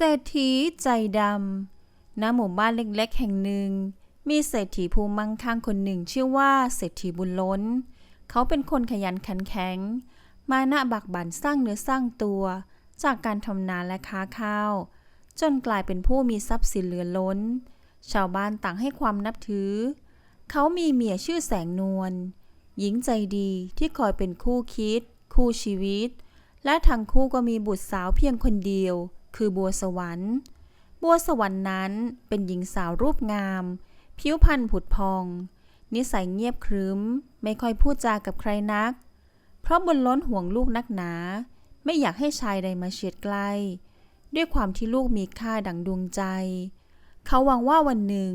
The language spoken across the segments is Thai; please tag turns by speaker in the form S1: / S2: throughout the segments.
S1: เศรษฐีใจดำณหมู่บ้านเล็กๆ แห่งหนึ่ง มีเศรษฐีผู้มั่งคั่งคนหนึ่งชื่อว่าเศรษฐีบุญล้น เขาเป็นคนขยันขันแข็ง มานะบักบั่นสร้างเนื้อสร้างตัว จากการทำนาและค้าข้าว จนกลายเป็นผู้มีทรัพย์สินเหลือล้น ชาวบ้านต่างให้ความนับถือ เขามีเมียชื่อแสงนวล หญิงใจดีที่คอยเป็นคู่คิด คู่ชีวิต และทั้งคู่ก็มีบุตรสาวเพียงคนเดียว คือบัวสวรรค์ บัวสวรรค์นั้นเป็นหญิงสาวรูปงาม ผิวพรรณผุดพอง นิสัยเงียบครึ้ม ไม่ค่อยพูดจากับใครนัก เพราะบุญล้นห่วงลูกนักหนา ไม่อยากให้ชายใดมาเฉียดใกล้ ด้วยความที่ลูกมีค่าดังดวงใจ เขาหวังว่าวันหนึ่ง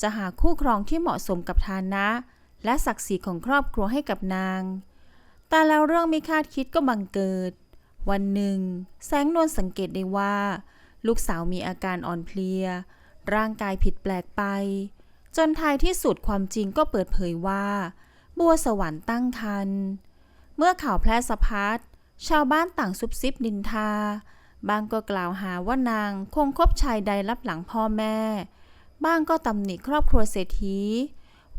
S1: จะหาคู่ครองที่เหมาะสมกับฐานะ และศักดิ์ศรีของครอบครัวให้กับนาง แต่แล้วเรื่องไม่คาดคิดก็บังเกิด วันหนึ่ง แสงนวลสังเกตได้ว่า ลูกสาวมีอาการอ่อนเพลีย ร่างกายผิดแปลกไป จนท้ายที่สุดความจริงก็เปิดเผยว่า บัวสวรรค์ตั้งครรภ์เมื่อข่าวแพร่สะพัดชาวบ้านต่างซุบซิบนินทา บางก็กล่าวหาว่านางคงคบชายใดรับหลังพ่อแม่ บ้างก็ตำหนิครอบครัวเศรษฐี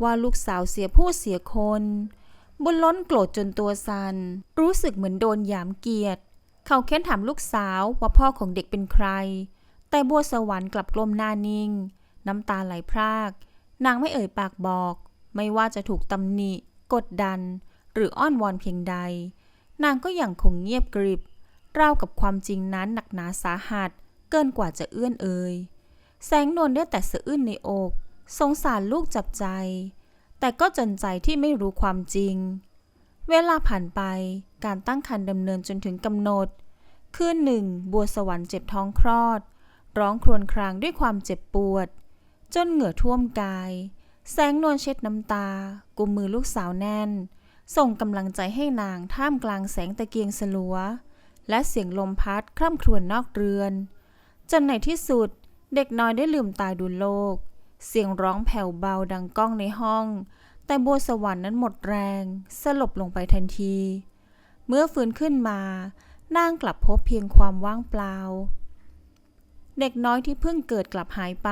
S1: ว่าลูกสาวเสียผู้เสียคน บุญล้นโกรธจนตัวสัน่นรู้สึกเหมือนโดนหยามเกียรติ เขาเค้นถามลูกสาวว่าพ่อของเด็กเป็นใคร แต่บัวสวรรค์กลับกลมหน้านิ่ง น้ำตาไหลพราก นางไม่เอ่ยปากบอก ไม่ว่าจะถูกตำหนิ กดดัน หรืออ้อนวอนเพียงใด นางก็ยังคงเงียบกริบราวกับความจริงนั้นหนักหนาสาหัส เกินกว่าจะเอื้อนเอ่ยแสงนวลได้แต่สะอื้นในอก สงสารลูกจับใจ แต่ก็จนใจที่ไม่รู้ความจริง เวลาผ่านไปการตั้งครรภ์ดำเนินจนถึงกำหนด คืนหนึ่งบัวสวรรค์เจ็บท้องคลอด ร้องครวญครางด้วยความเจ็บปวด จนเหงื่อท่วมกาย แสงนวลเช็ดน้ำตากุมมือลูกสาวแน่น ส่งกำลังใจให้นางท่ามกลางแสงตะเกียงสลัว และเสียงลมพัดคร่ำครวญนอกเรือน จนในที่สุดเด็กน้อยได้ลืมตาดูโลก เสียงร้องแผ่วเบาดังก้องในห้อง แต่บัวสวรรค์นั้นหมดแรง สลบลงไปทันที เมื่อฟื้นขึ้นมานางกลับพบเพียงความว่างเปล่า เด็กน้อยที่เพิ่งเกิดกลับหายไป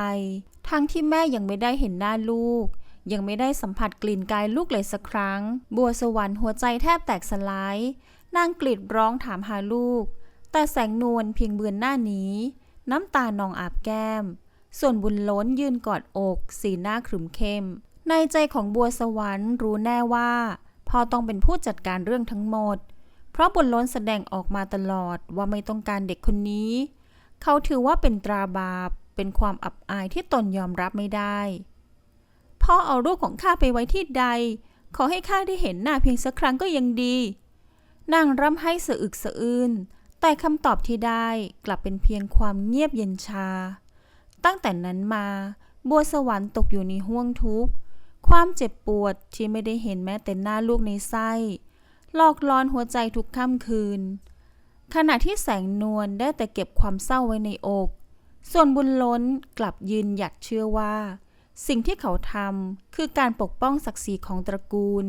S1: ทั้งที่แม่ยังไม่ได้เห็นหน้าลูก ยังไม่ได้สัมผัสกลิ่นกายลูกเลยสักครั้ง บัวสวรรค์หัวใจแทบแตกสลาย นางกรีดร้องถามหาลูก แต่แสงนวลเพียงเบือนหน้านี้ น้ำตานองอาบแก้ม ส่วนบุญล้นยืนกอดอก สีหน้าขรึมเข้ม ในใจของบัวสวรรค์รู้แน่ว่าพ่อต้องเป็นผู้จัดการเรื่องทั้งหมด เพราะบุญล้นแสดงออกมาตลอดว่าไม่ต้องการเด็กคนนี้ เขาถือว่าเป็นตราบาป เป็นความอับอายที่ตนยอมรับไม่ได้ พ่อเอารูปของข้าไปไว้ที่ใด ขอให้ข้าได้เห็นหน้าเพียงสักครั้งก็ยังดี นางร่ำให้สะอึกสะอื้น แต่คำตอบที่ได้กลับเป็นเพียงความเงียบเย็นชา ตั้งแต่นั้นมา บัวสวรรค์ตกอยู่ในห้วงทุกข์ ความเจ็บปวดที่ไม่ได้เห็นแม้แต่หน้าลูกในไส้หลอกลอนหัวใจทุกค่ำคืน ขณะที่แสงนวลได้แต่เก็บความเศร้าไว้ในอก ส่วนบุญล้นกลับยืนหยัดเชื่อว่า สิ่งที่เขาทำคือการปกป้องศักดิ์ศรีของตระกูล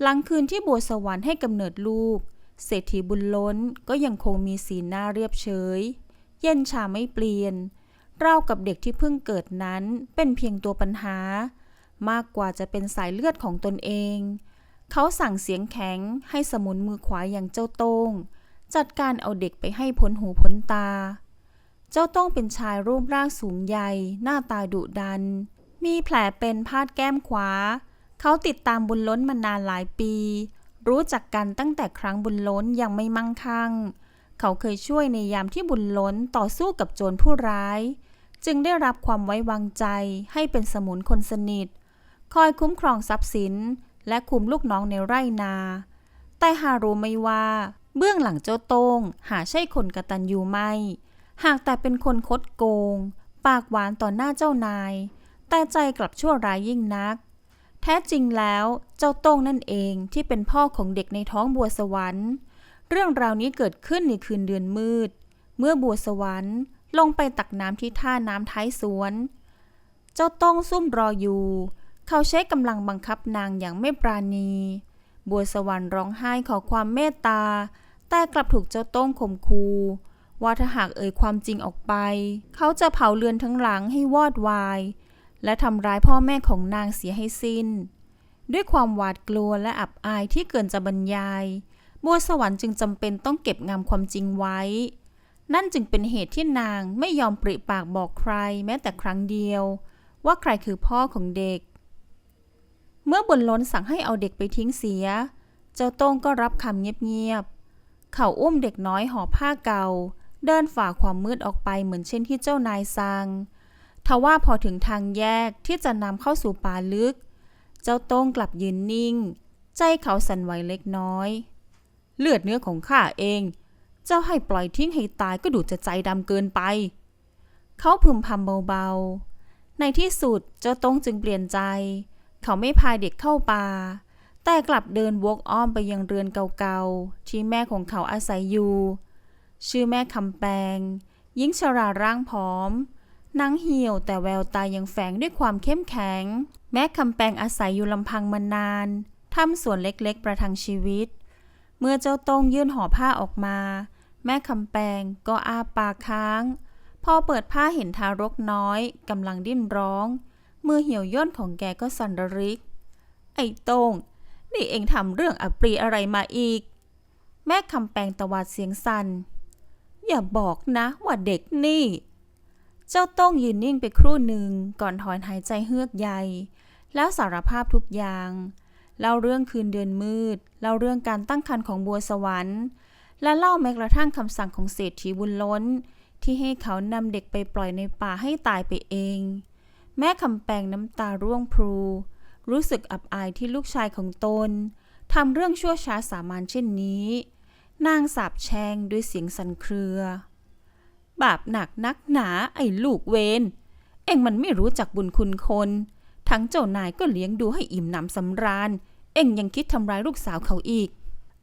S1: หลังคืนที่บัวสวรรค์ให้กำเนิดลูก เศรษฐีบุญล้นก็ยังคงมีสีหน้าเรียบเฉย เย็นชาไม่เปลี่ยนราวกับเด็กที่เพิ่งเกิดนั้นเป็นเพียงตัวปัญหา มากกว่าจะเป็นสายเลือดของตนเอง เขาสั่งเสียงแข็งให้สมุนมือขวาอย่างเจ้าโต้ง จัดการเอาเด็กไปให้พ้นหูพ้นตา เจ้าโต้งเป็นชายรูปร่างสูงใหญ่ หน้าตาดุดัน มีแผลเป็นพาดแก้มขวา เขาติดตามบุญล้นมานานหลายปี รู้จักกันตั้งแต่ครั้งบุญล้นยังไม่มั่งคั่ง เขาเคยช่วยในยามที่บุญล้นต่อสู้กับโจรผู้ร้ายจึงได้รับความไว้วางใจให้เป็นสมุนคนสนิท คอยคุ้มครองทรัพย์สิน และคุมลูกน้องในไร่นา แต่หารู้ไม่ว่า เบื้องหลังเจ้าโต้งหาใช่คนกระตันยูไม่ หากแต่เป็นคนคดโกง ปากหวานต่อหน้าเจ้านาย แต่ใจกลับชั่วร้ายยิ่งนัก แท้จริงแล้วเจ้าโต้งนั่นเองที่เป็นพ่อของเด็กในท้องบัวสวรรค์ เรื่องราวนี้เกิดขึ้นในคืนเดือนมืด เมื่อบัวสวรรค์ลงไปตักน้ำที่ท่าน้ำท้ายสวน เจ้าโต้งซุ่มรออยู่ เขาใช้กำลังบังคับนางอย่างไม่ปราณี บัวสวรรค์ร้องไห้ขอความเมตตา แต่กลับถูกเจ้าโต้งข่มคูว่าถ้าหากเอ่ยความจริงออกไป เขาจะเผาเรือนทั้งหลังให้วอดวาย และทำร้ายพ่อแม่ของนางเสียให้สิ้น ด้วยความหวาดกลัวและอับอายที่เกินจะบรรยาย บัวสวรรค์จึงจำเป็นต้องเก็บงำความจริงไว้ นั่นจึงเป็นเหตุที่นางไม่ยอมปริปากบอกใครแม้แต่ครั้งเดียว ว่าใครคือพ่อของเด็ก เมื่อบุญล้นสั่งให้เอาเด็กไปทิ้งเสีย เจ้าโต้งก็รับคำเงียบๆ เขาอุ้มเด็กน้อยห่อผ้าเก่า เดินฝ่าความมืดออกไปเหมือนเช่นที่เจ้านายสั่งทว่าพอถึงทางแยกที่จะนำเข้าสู่ป่าลึก เจ้าโต้งกลับยืนนิ่ง ใจเขาสั่นไหวเล็กน้อย เลือดเนื้อของข้าเอง เจ้าให้ปล่อยทิ้งให้ตายก็ดูจะใจดำเกินไป เขาพึมพำเบาๆ ในที่สุดเจ้าโต้งจึงเปลี่ยนใจเเขาไม่พาเด็กเข้าป่า แต่กลับเดินวกอ้อมไปยังเรือนเก่าๆ ที่แม่ของเขาอาศัยอยู่ ชื่อแม่คำแปงหญิงชราร่างผอมนังเหี่ยวแต่แววตายังแฝงด้วยความเข้มแข็ง แม่คำแปงอาศัยอยู่ลำพังมานานทำสวนเล็กๆ ประทังชีวิต เมื่อเจ้าโต้งยื่นห่อผ้าออกมา แม่คำแปงก็อาปากค้าง พอเปิดผ้าเห็นทารกน้อยกำลังดิ้นร้อง มือเหี่ยวย่นของแกก็สั่นระริก ไอ้โต้งนี่เองทำเรื่องอัปรีอะไรมาอีก แม่คำแปงตวาดเสียงสัน่น อย่าบอกนะว่าเด็กนี่ เจ้าต้งยืนนิ่งไปครู่หนึ่งก่อนถอนหายใจเฮือกใหญ่ แล้วสารภาพทุกอย่าง เล่าเรื่องคืนเดือนมืด เล่าเรื่องการตั้งครรภ์ของบัวสวรรค์ และเล่าแม้กระทั่งคำสั่งของเศรษฐีบุญล้น ที่ให้เขานำเด็กไปปล่อยในป่าให้ตายไปเอง แม่คำแปงน้ำตาร่วงพรูรู้สึกอับอายที่ลูกชายของตนทำเรื่องชั่วช้าสามัญเช่นนี้ นางสาบแช่งด้วยเสียงสั่นเครือบาปหนักนักหนาไอ้ลูกเวนเอ็งมันไม่รู้จักบุญคุณคน ทั้งเจ้านายก็เลี้ยงดูให้อิ่มหนำสำราญ เอ็งยังคิดทำร้ายลูกสาวเขาอีก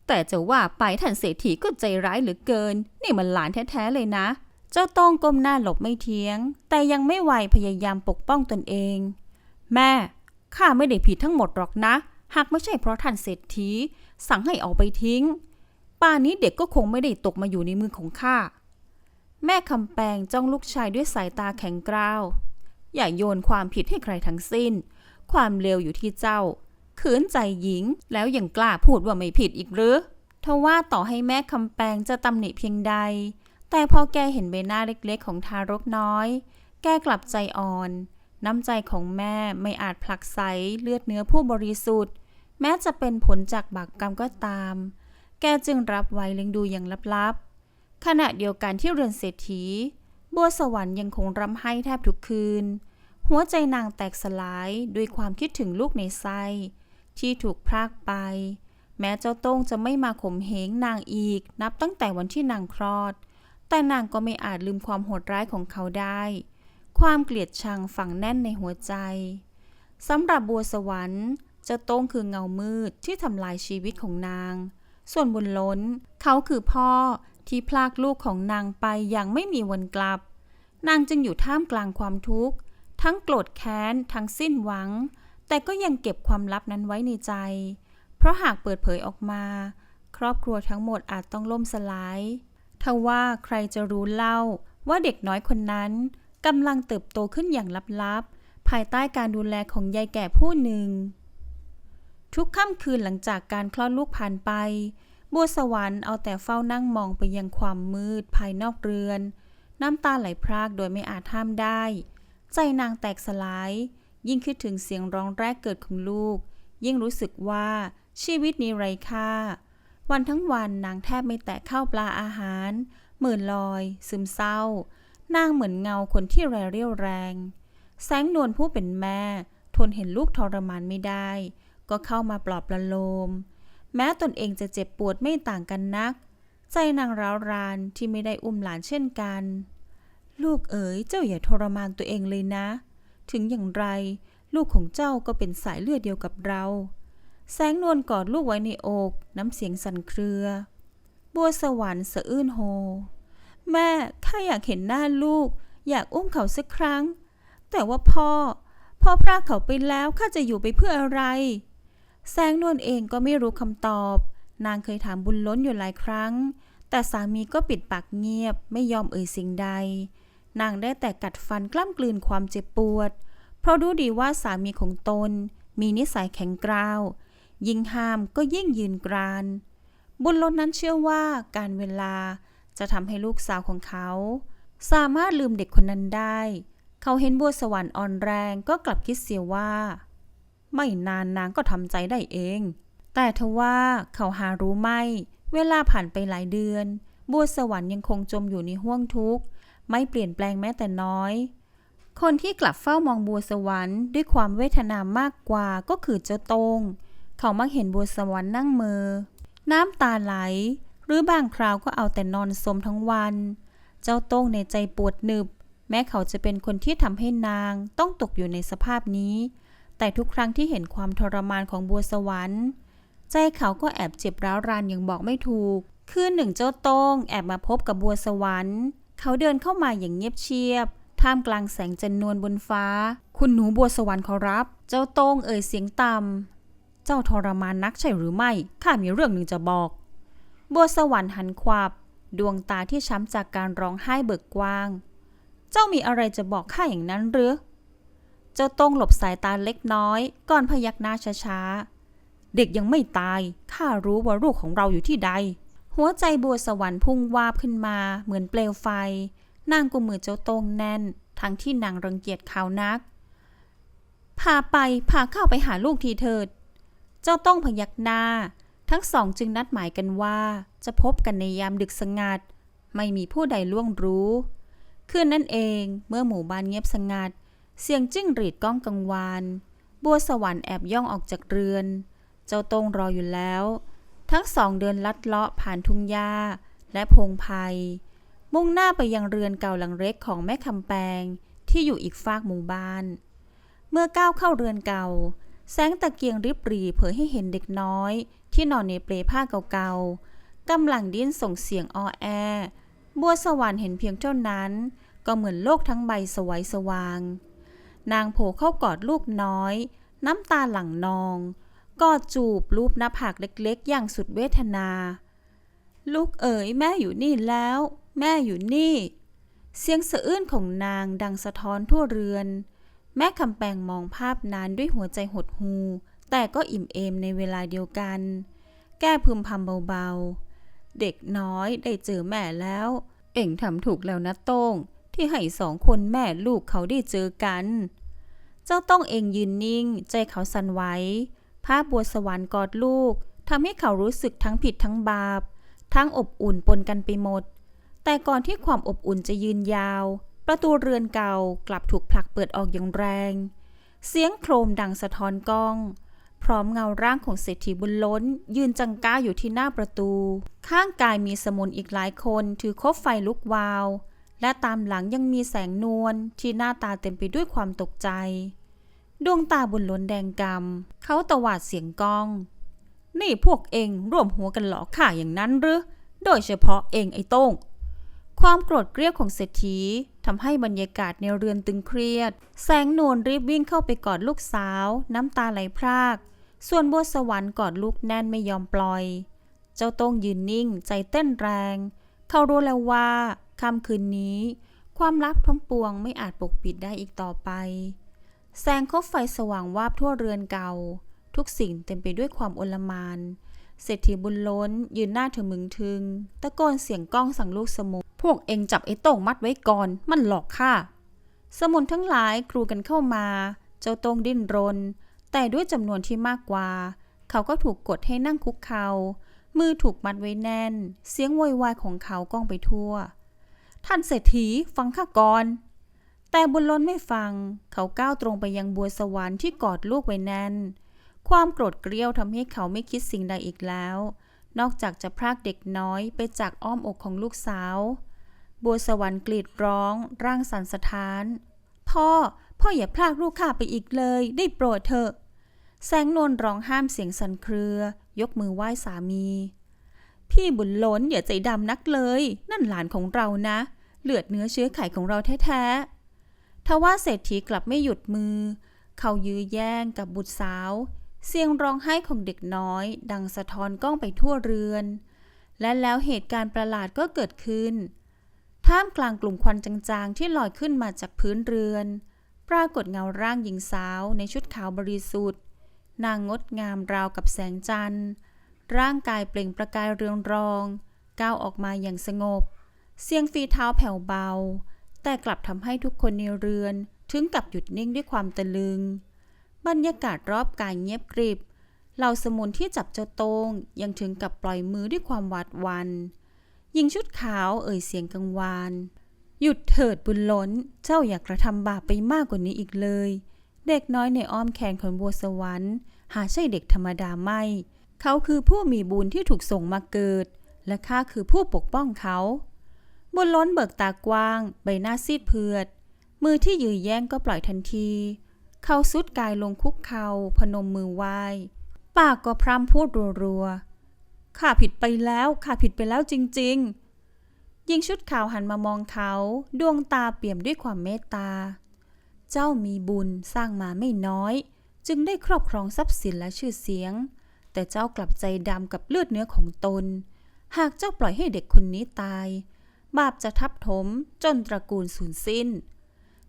S1: แต่จะว่าไปท่านเศรษฐีก็ใจร้ายเหลือเกิน นี่มันหลานแท้ๆเลยนะ เจ้าต้องก้มหน้าหลบไม่เทียง แต่ยังไม่ไหวพยายามปกป้องตนเอง แม่ ข้าไม่ได้ผิดทั้งหมดหรอกนะ หากไม่ใช่เพราะท่านเศรษฐี สั่งให้เอาไปทิ้ง ป่านนี้เด็กก็คงไม่ได้ตกมาอยู่ในมือของข้า แม่คำแปงจ้องลูกชายด้วยสายตาแข็งกร้าว อย่าโยนความผิดให้ใครทั้งสิ้น ความเลวอยู่ที่เจ้า ขืนใจหญิงแล้วยังกล้าพูดว่าไม่ผิดอีกหรือทว่าต่อให้แม่คำแปงจะตำหนิเพียงใด แต่พอแกเห็นใบหน้าเล็กๆ ของทารกน้อย แกกลับใจอ่อน น้ำใจของแม่ไม่อาจผลักไสเลือดเนื้อผู้บริสุทธิ์ แม้จะเป็นผลจากบากกรรมก็ตาม แกจึงรับไว้เลี้ยงดูอย่างลับๆ ขณะเดียวกันที่เรือนเศรษฐี บัวสวรรค์ยังคงร่ำไห้แทบทุกคืน หัวใจนางแตกสลายด้วยความคิดถึงลูกในไส้ที่ถูกพรากไป แม้เจ้าโต้งจะไม่มาข่มเหงนางอีก นับตั้งแต่วันที่นางคลอด แต่นางก็ไม่อาจลืมความโหดร้ายของเขาได้ ความเกลียดชังฝังแน่นในหัวใจสำหรับบัวสวรรค์เจ้าโต้งคือเงามืดที่ทำลายชีวิตของนาง ส่วนบุญล้น เขาคือพ่อที่พลากลูกของนางไปอย่างไม่มีวันกลับ นางจึงอยู่ท่ามกลางความทุกข์ ทั้งโกรธแค้น ทั้งสิ้นหวัง แต่ก็ยังเก็บความลับนั้นไว้ในใจ เพราะหากเปิดเผยออกมา ครอบครัวทั้งหมดอาจต้องล่มสลาย ทว่าใครจะรู้เล่าว่าเด็กน้อยคนนั้นกำลังเติบโตขึ้นอย่างลับๆ ภายใต้การดูแลของยายแก่ผู้หนึ่ง ทุกค่ำคืนหลังจากการคลอดลูกผ่านไป บัวสวรรค์เอาแต่เฝ้านั่งมองไปยังความมืดภายนอกเรือน น้ำตาไหลพรากโดยไม่อาจห้ามได้ ใจนางแตกสลาย ยิ่งคิดถึงเสียงร้องแรกเกิดของลูก ยิ่งรู้สึกว่าชีวิตนี้ไร้ค่า วันทั้งวันนางแทบไม่แตะข้าวปลาอาหาร หมื่นลอย ซึมเศร้านางเหมือนเงาคนที่แรเรี่ยวแรง แสงนวลผู้เป็นแม่ ทนเห็นลูกทรมานไม่ได้ ก็เข้ามาปลอบประโลม แม้ตนเองจะเจ็บปวดไม่ต่างกันนัก ใจนางร้าวรานที่ไม่ได้อุ้มหลานเช่นกัน ลูกเอ๋ยเจ้าอย่าทรมานตัวเองเลยนะ ถึงอย่างไร ลูกของเจ้าก็เป็นสายเลือดเดียวกับเรา แสงนวลกอดลูกไว้ในอก น้ำเสียงสั่นเครือ บัวสวรรค์สะอื้นโฮ แม่ข้าอยากเห็นหน้าลูก อยากอุ้มเขาสักครั้ง แต่ว่าพ่อ พ่อพรากเขาไปแล้วข้าจะอยู่ไปเพื่ออะไร แสงนวลเองก็ไม่รู้คำตอบ นางเคยถามบุญล้นอยู่หลายครั้ง แต่สามีก็ปิดปากเงียบไม่ยอมเอ่ยสิ่งใด นางได้แต่กัดฟันกล้ำกลืนความเจ็บปวด เพราะรู้ดีว่าสามีของตนมีนิสัยแข็งกร้าว ยิ่งห้ามก็ยิ่งยืนกราน บุญล้นนั้นเชื่อว่าการเวลาจะทำให้ลูกสาวของเขา สามารถลืมเด็กคนนั้นได้ เขาเห็นบัวสวรรค์อ่อนแรงก็กลับคิดเสียว่า ไม่นานนางก็ทำใจได้เอง แต่ทว่าเขาหารู้ไม่ เวลาผ่านไปหลายเดือน บัวสวรรค์ยังคงจมอยู่ในห้วงทุกข์ ไม่เปลี่ยนแปลงแม้แต่น้อย คนที่กลับเฝ้ามองบัวสวรรค์ด้วยความเวทนามากกว่าก็คือเจ้าโตง เขามักเห็นบัวสวรรค์นั่งเมอ น้ำตาไหล หรือบางคราวก็เอาแต่นอนสมทั้งวัน เจ้าโต้งในใจปวดหนึบ แม้เขาจะเป็นคนที่ทำให้นางต้องตกอยู่ในสภาพนี้ แต่ทุกครั้งที่เห็นความทรมานของบัวสวรรค์ ใจเขาก็แอบเจ็บร้าวรานอย่างบอกไม่ถูก คืนหนึ่งเจ้าโต้งแอบมาพบกับบัวสวรรค์ เขาเดินเข้ามาอย่างเงียบเชียบท่ามกลางแสงจันนวลบนฟ้า คุณหนูบัวสวรรค์ขอรับ เจ้าโต้งเอ่ยเสียงต่ำ เจ้าทรมานนักใช่หรือไม่ ข้ามีเรื่องหนึ่งจะบอก บัวสวรรค์หันขวับ ดวงตาที่ช้ำจากการร้องไห้เบิกกว้าง เจ้ามีอะไรจะบอกข้าอย่างนั้นหรือ เจ้าต้งหลบสายตาเล็กน้อย ก่อนพยักหน้าช้าๆ เด็กยังไม่ตาย ข้ารู้ว่าลูกของเราอยู่ที่ใด หัวใจบัวสวรรค์พุ่งวาบขึ้นมาเหมือนเปลวไฟ นางกุมมือเจ้าต้งแน่น ทั้งที่นางรังเกียจเขานัก พาไป พาเข้าไปหาลูกทีเถิด เจ้าต้องพยักหน้า ทั้งสองจึงนัดหมายกันว่า จะพบกันในยามดึกสงัด ไม่มีผู้ใดล่วงรู้คืนนั่นเองเมื่อหมู่บ้านเงียบสงัด เสียงจิ้งหรีดก้องกังวานบัวสวรรค์แอบย่องออกจากเรือน เจ้าตรงรออยู่แล้ว ทั้งสองเดินลัดเลาะผ่านทุ่งหญ้าและพงไพรมุ่งหน้าไปยังเรือนเก่าหลังเล็กของแม่คำแปงที่อยู่อีกฟากหมู่บ้าน เมื่อก้าวเข้าเรือนเก่า แสงตะเกียงริบหรี่เผยให้เห็นเด็กน้อย ที่นอนในเปลผ้าเก่าๆกำลังดิ้นส่งเสียงออแอ บัวสวรรค์เห็นเพียงเท่านั้น ก็เหมือนโลกทั้งใบสวยสว่าง นางโผล่เข้ากอดลูกน้อย น้ำตาหลั่งนอง กอดจูบรูปหน้าผากเล็กๆ อย่างสุดเวทนา ลูกเอ๋ยแม่อยู่นี่แล้ว แม่อยู่นี่ เสียงสะอื้นของนางดังสะท้อนทั่วเรือน แม่คำแปงมองภาพนั้นด้วยหัวใจหดหู แต่ก็อิ่มเอมในเวลาเดียวกัน แก้พึมพำเบาๆ เด็กน้อยได้เจอแม่แล้ว เอ็งทำถูกแล้วนะโต้ง ที่ให้สองคนแม่ลูกเขาได้เจอกัน เจ้าต้องเองยืนนิ่ง ใจเขาสั่นไหวภาพบัวสวรรค์กอดลูกทำให้เขารู้สึกทั้งผิดทั้งบาป ทั้งอบอุ่นปนกันไปหมด แต่ก่อนที่ความอบอุ่นจะยืนยาว ประตูเรือนเก่ากลับถูกผลักเปิดออกอย่างแรง เสียงโครมดังสะท้อนกล้อง พร้อมเงาร่างของเศรษฐีบุญล้น ยืนจังก้าอยู่ที่หน้าประตู ข้างกายมีสมุนอีกหลายคนถือคบไฟลุกวาว และตามหลังยังมีแสงนวลที่หน้าตาเต็มไปด้วยความตกใจ ดวงตาบุญล้นแดงกำเขาตวาดเสียงกล้อง นี่พวกเองร่วมหัวกันหลอกข้าอย่างนั้นหรือโดยเฉพาะเองไอ้โต้ง ความโกรธเกรี้ยวของเศรษฐีทำให้บรรยากาศในเรือนตึงเครียด แสงนวลรีบวิ่งเข้าไปกอดลูกสาว น้ำตาไหลพราก ส่วนบัวสวรรค์กอดลูกแน่นไม่ยอมปล่อย เจ้าโต้งยืนนิ่ง ใจเต้นแรง เขารู้แล้วว่าค่ำคืนนี้ ความลับทั้งปวงไม่อาจปกปิดได้อีกต่อไป แสงคบไฟสว่างวาบทั่วเรือนเก่า ทุกสิ่งเต็มไปด้วยความโอลมาน เศรษฐีบุญล้น ยืนหน้าถึงมึงทึง ตะโกนเสียงก้องสั่งลูกสมุนพวกเองจับไอ้โต้งมัดไว้ก่อนมันหลอกข้าสมุนทั้งหลายกรูกันเข้ามา เจ้าโต้งดิ้นรน แต่ด้วยจำนวนที่มากกว่า เขาก็ถูกกดให้นั่งคุกเขา่ามือถูกมัดไว้แน่น เสียงโวยวายของเขาก้องไปทั่ว ท่านเศรษฐีฟังข้าก่อน แต่บุญล้นไม่ฟัง เขาก้าวตรงไปยังบัวสวรรค์ที่กอดลูกไว้แน่น ความโกรธเกรี้ยวทำให้เขาไม่คิดสิ่งใดอีกแล้ว นอกจากจะพรากเด็กน้อยไปจากอ้อมอกของลูกสาว บัวสวรรค์กรีดร้อง ร่างสั่นสะท้าน พ่อ พ่ออย่าพรากลูกข้าไปอีกเลย ได้โปรดเถอะ แสงนวลร้องห้ามเสียงสั่นเครือ ยกมือไหว้สามี พี่บุญล้นอย่าใจดำนักเลย นั่นหลานของเรานะ เลือดเนื้อเชื้อไขของเราแท้ๆทว่าเศรษฐีกลับไม่หยุดมือ เขายื้อแย่งกับบุตรสาว เสียงร้องไห้ของเด็กน้อย ดังสะท้อนกล้องไปทั่วเรือน และแล้วเหตุการณ์ประหลาดก็เกิดขึ้น ท่ามกลางกลุ่มควันจางๆ ที่ลอยขึ้นมาจากพื้นเรือน ปรากฏเงาร่างหญิงสาวในชุดขาวบริสุทธิ์ นางงดงามราวกับแสงจันทร์ ร่างกายเปล่งประกายเรืองรอง ก้าวออกมาอย่างสงบ เสียงฝีเท้าแผ่วเบา แต่กลับทำให้ทุกคนในเรือน ถึงกับหยุดนิ่งด้วยความตะลึง บรรยากาศรอบกายเงียบกริบ เหล่าสมุนที่จับเจ้าโตงยังถึงกับปล่อยมือด้วยความหวาดหวันหญิงชุดขาวเอ่ยเสียงกังวาน หยุดเถิดบุญล้น เจ้าอยากกระทำบาปไปมากกว่านี้อีกเลย เด็กน้อยในอ้อมแขนของบัวสวรรค์ หาใช่เด็กธรรมดาไม่ เขาคือผู้มีบุญที่ถูกส่งมาเกิด และข้าคือผู้ปกป้องเขาบุญล้นเบิกตากว้าง ใบหน้าซีดเผือด มือที่ยือแย่งก็ปล่อยทันที เขาสุดกายลงคุกเขา่าพนมมือไหว้ปากก็พร่ำพูดรัวๆข้าผิดไปแล้วข้าผิดไปแล้วจริงๆหญิงชุดขาวหันมามองเขาดวงตาเปี่ยมด้วยความเมตตา เจ้ามีบุญสร้างมาไม่น้อย จึงได้ครอบครองทรัพย์สินและชื่อเสียง แต่เจ้ากลับใจดำกับเลือดเนื้อของตน หากเจ้าปล่อยให้เด็กคนนี้ตาย บาปจะทับถมจนตระกูลสูญสิ้น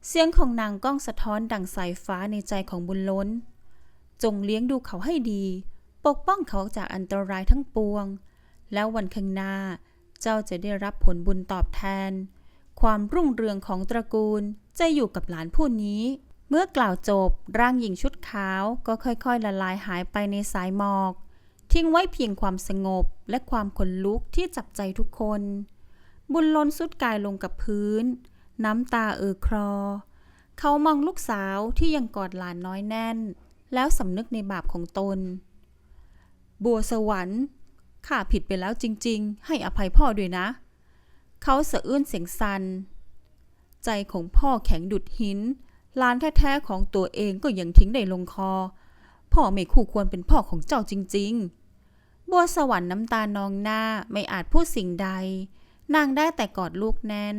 S1: เสียงของนางก้องสะท้อนดังสายฟ้าในใจของบุญล้น จงเลี้ยงดูเขาให้ดี ปกป้องเขาจากอันตรายทั้งปวง แล้ววันข้างหน้าเจ้าจะได้รับผลบุญตอบแทน ความรุ่งเรืองของตระกูลจะอยู่กับหลานผู้นี้ เมื่อกล่าวจบร่างหญิงชุดขาวก็ค่อยๆ ละลายหายไปในสายหมอก ทิ้งไว้เพียงความสงบและความขนลุกที่จับใจทุกคน บุญล้นสุดกายลงกับพื้น น้ำตาเออคลอเขามองลูกสาวที่ยังกอดหลานน้อยแน่น แล้วสำนึกในบาปของตน บัวสวรรค์ข้าผิดไปแล้วจริง ๆ ให้อภัยพ่อด้วยนะ เขาสะอื้นเสียงสัน่นใจของพ่อแข็งดุดหินหลานแท้ๆของตัวเองก็ยังทิ้งได้ลงคอ พ่อไม่คู่ควรเป็นพ่อของเจ้าจริง ๆ บัวสวรรค์น้ำตานองหน้าไม่อาจพูดสิ่งใด นางได้แต่กอดลูกแน่น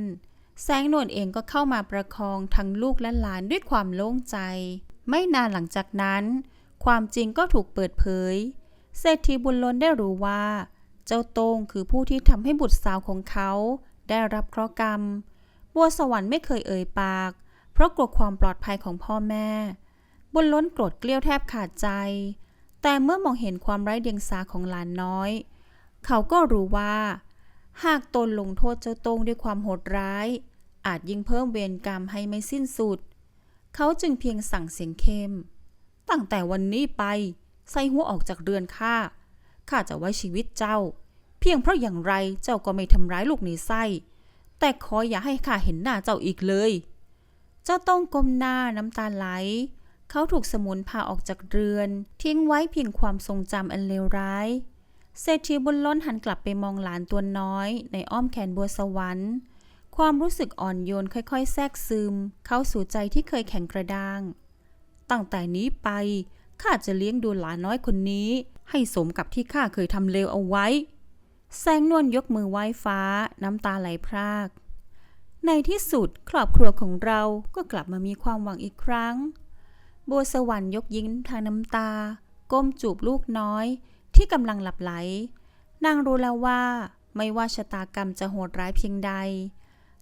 S1: แสงนวลเองก็เข้ามาประคองทั้งลูกและหลานด้วยความโล่งใจ ไม่นานหลังจากนั้น ความจริงก็ถูกเปิดเผย เศรษฐีบุญล้นได้รู้ว่า เจ้าโต้งคือผู้ที่ทำให้บุตรสาวของเขา ได้รับเคราะห์กรรม บัวสวรรค์ไม่เคยเอ่ยปาก เพราะกลัวความปลอดภัยของพ่อแม่ บุญล้นโกรธเกลี้ยวแทบขาดใจ แต่เมื่อมองเห็นความไร้เดียงสาของหลานน้อย เขาก็รู้ว่า หากตนลงโทษเจ้าโตงด้วยความโหดร้าย อาจยิ่งเพิ่มเวรกรรมให้ไม่สิ้นสุด เขาจึงเพียงสั่งเสียงเข้ม ตั้งแต่วันนี้ไป ใส่หัวออกจากเรือนข้า ข้าจะไว้ชีวิตเจ้า เพียงเพราะอย่างไรเจ้าก็ไม่ทำร้ายลูกในไส้ แต่ขออย่าให้ข้าเห็นหน้าเจ้าอีกเลย เจ้าต้องก้มหน้าน้ำตาไหล เขาถูกสมุนพาออกจากเรือน ทิ้งไว้เพียงความทรงจำอันเลวร้าย เศรษฐีบุญล้นหันกลับไปมองหลานตัวน้อย ในอ้อมแขนบัวสวรรค์ ความรู้สึกอ่อนโยนค่อยๆ แทรกซึม เข้าสู่ใจที่เคยแข็งกระด้าง ตั้งแต่นี้ไปข้าจะเลี้ยงดูหลานน้อยคนนี้ ให้สมกับที่ข้าเคยทำเลวเอาไว้ แสงนวลยกมือไหว้ฟ้า น้ำตาไหลพราก ในที่สุดครอบครัวของเราก็กลับมามีความหวังอีกครั้ง บัวสวรรค์ยกยิ้มทางน้ำตา ก้มจูบลูกน้อย ที่กำลังหลับไหล นางรู้แล้วว่า ไม่ว่าชะตากรรมจะโหดร้ายเพียงใด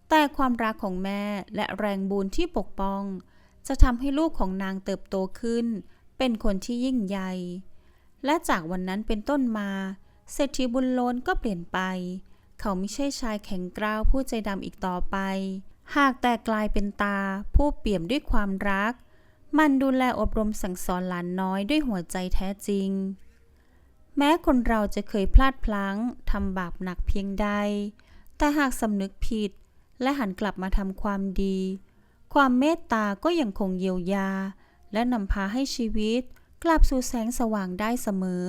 S1: แต่ความรักของแม่และแรงบุญที่ปกป้อง จะทำให้ลูกของนางเติบโตขึ้น เป็นคนที่ยิ่งใหญ่ และจากวันนั้นเป็นต้นมาเศรษฐีบุญโลนก็เปลี่ยนไป เขาไม่ใช่ชายแข็งกร้าวผู้ใจดำอีกต่อไป หากแต่กลายเป็นตาผู้เปี่ยมด้วยความรัก มันดูแลอบรมสั่งสอนหลานน้อยด้วยหัวใจแท้จริง แม้คนเราจะเคยพลาดพลั้งทำบาปหนักเพียงใด แต่หากสำนึกผิด และหันกลับมาทำความดี ความเมตตาก็ยังคงเยียวยา และนำพาให้ชีวิตกลับสู่แสงสว่างได้เสมอ